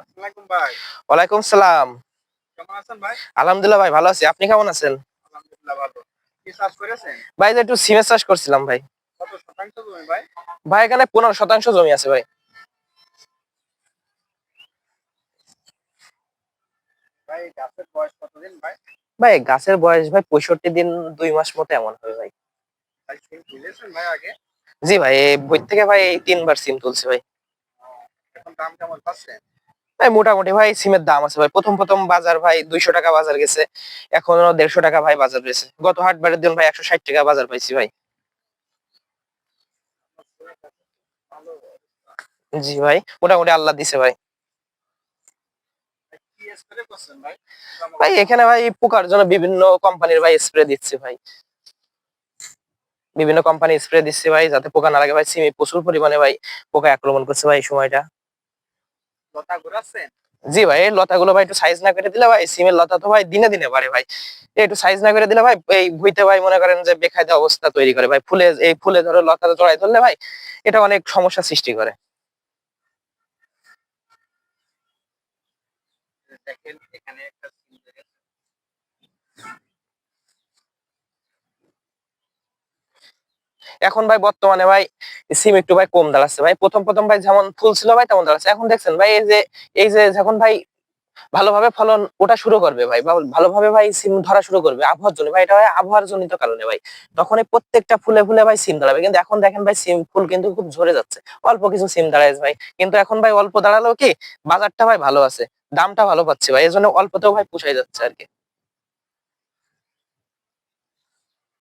আসসালামু ভাই। ওয়ালাইকুম সালাম। কেমন আছেন ভাই? আলহামদুলিল্লাহ ভাই ভালো আছি। আপনি কেমন আছেন? আলহামদুলিল্লাহ ভালো। কি চাষ করেছেন? ভাই একটু সিমের চাষ করছিলাম ভাই। কত শতাংশ জমি ভাই? ভাই এখানে পনেরো শতাংশ জমি আছে ভাই। ভাই গাছের বয়স ভাই? ভাই গাছের বয়স ভাই পঁয়ষট্টি দিন দুই মাস মতো এমন হবে ভাই। ভাই সিম তুলেছেন ভাই আগে? জি ভাই বই থেকে ভাই তিনবার সিম তুলছে ভাই। এখন দাম কেমন পাচ্ছেন? ভাই মোটামুটি ভাই সিমের দাম আছে ভাই। প্রথম প্রথম বাজার ভাই দুইশো টাকা বাজার গেছে। এখনও দেড়শো টাকা ভাই বাজার রয়েছে। গত হাট বারের দিন ভাই একশো ষাট টাকা বাজার পাইছি ভাই। জি ভাই মোটামুটি আল্লাহ দিছে ভাই। ভাই, এখানে ভাই পোকার জন্য বিভিন্ন কোম্পানির ভাই স্প্রে দিচ্ছে ভাই। বিভিন্ন কোম্পানি স্প্রে দিচ্ছে ভাই যাতে পোকা না লাগে ভাই। সিমে প্রচুর পরিমাণে ভাই পোকা আক্রমণ করছে ভাই সময়টা। লতা ঘুরাচ্ছেন জি ভাই এই লতাগুলো ভাই একটু সাইজ না করে দিলে ভাই সিমের লতা তো ভাই দিনে দিনে বাড়ে ভাই। একটু সাইজ না করে দিলে ভাই এই ভুইতে ভাই মনে করেন যে বেখায়দা অবস্থা তৈরি করে ভাই। ফুলে এই ফুলে ধরো লতা জড়াই ধরলে ভাই এটা অনেক সমস্যা সৃষ্টি করে। দেখেন এখানে একটা সিম দেখেন এখন ভাই বর্তমানে ভাই সিম একটু ভাই কম দাঁড়াচ্ছে। ভাই প্রথম প্রথম ভাই যেমন ফুল ছিল ভাই তেমন দাঁড়াচ্ছে। এখন দেখছেন ভাই এই যে এই যে যখন ভাই ভালোভাবে ফলন ওটা শুরু করবে ভাই ভালোভাবে ভাই সিম ধরা শুরু করবে আবহাওয়ার জন্য, ভাই এটা হয় আবহাওয়ার জনিত কারণে ভাই। তখন প্রত্যেকটা ফুলে ফুলে ভাই সিম দাঁড়াবে। কিন্তু এখন দেখেন ভাই সিম ফুল কিন্তু খুব ঝরে যাচ্ছে। অল্প কিছু সিম দাঁড়ায় ভাই। কিন্তু এখন ভাই অল্প দাঁড়ালেও কি বাজারটা ভাই ভালো আছে, দামটা ভালো পাচ্ছে ভাই। এই জন্য অল্পতেও ভাই পুষাই যাচ্ছে আর কি